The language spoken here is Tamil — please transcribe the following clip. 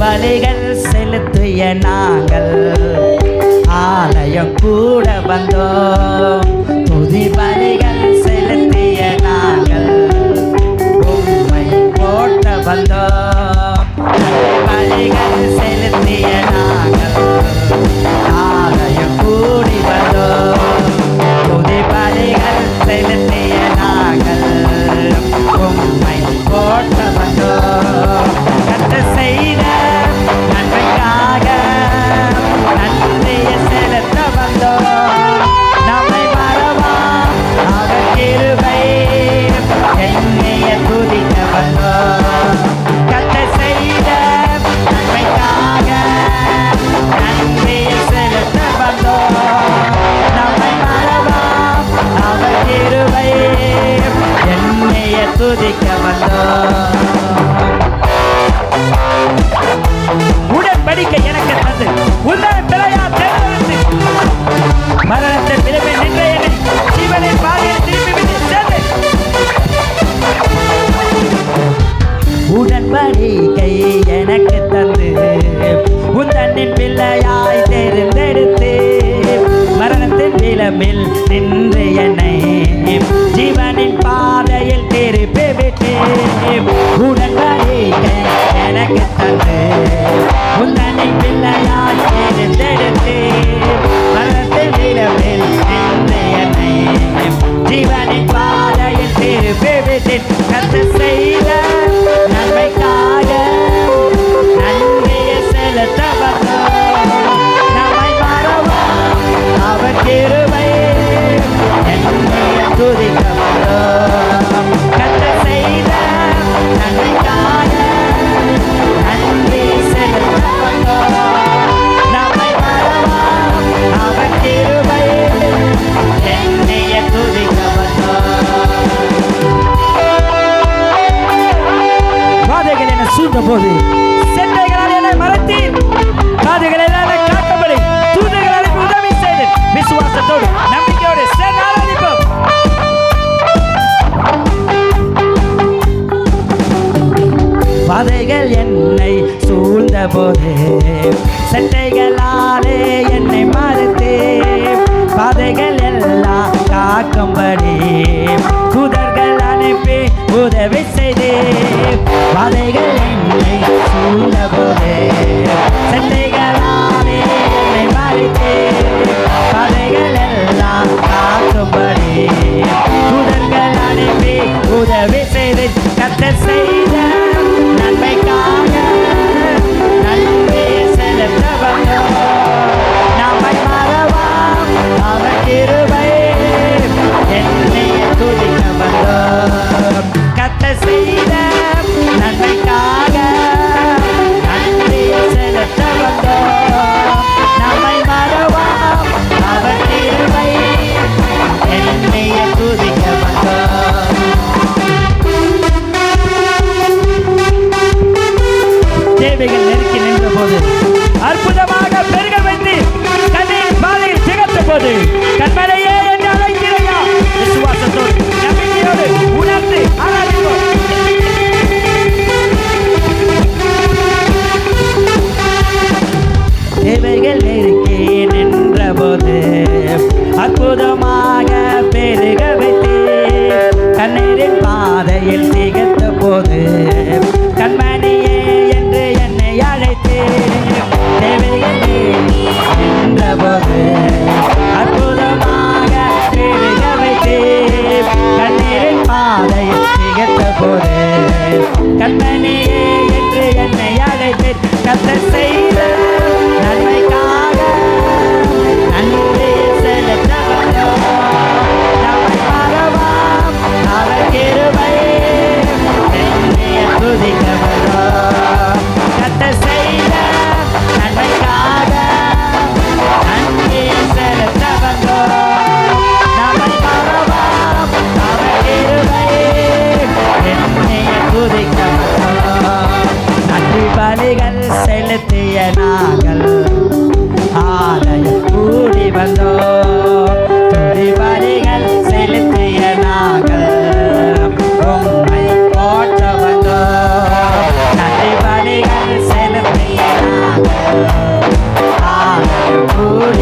பலிகள் செலுத்திய நாங்கள். ஆலயம் கூட வந்தோம். உந்தன்னின் பிள்ளையாய் தேர்ந்தெடுத்து மரணத்தின் விளம்பில் நின்று என்னை ஜீவனின் பாதையில் திருப்பி விட்டு உடன் வரைக்க எனக்கு தந்து. உந்தன்னின் பிள்ளையாய் தேர்ந்தெடுத்து மரணத்தின் விளம்பில் நின்று என்னை ஜீவனின் பாதையில் திருப்பி விட்டு சூழ்ந்த போது செட்டைகளால் என்னை மறத்தீர் காதுகளை காத்தபடி தூதுகளை உதவி செய்து விசுவாசத்தோடு நம்பிக்கையோடு சேர்ந்து ஆராதிப்போம். பாதைகள் என்னை சூழ்ந்த போது பாதையில் திகத்த போது Oh.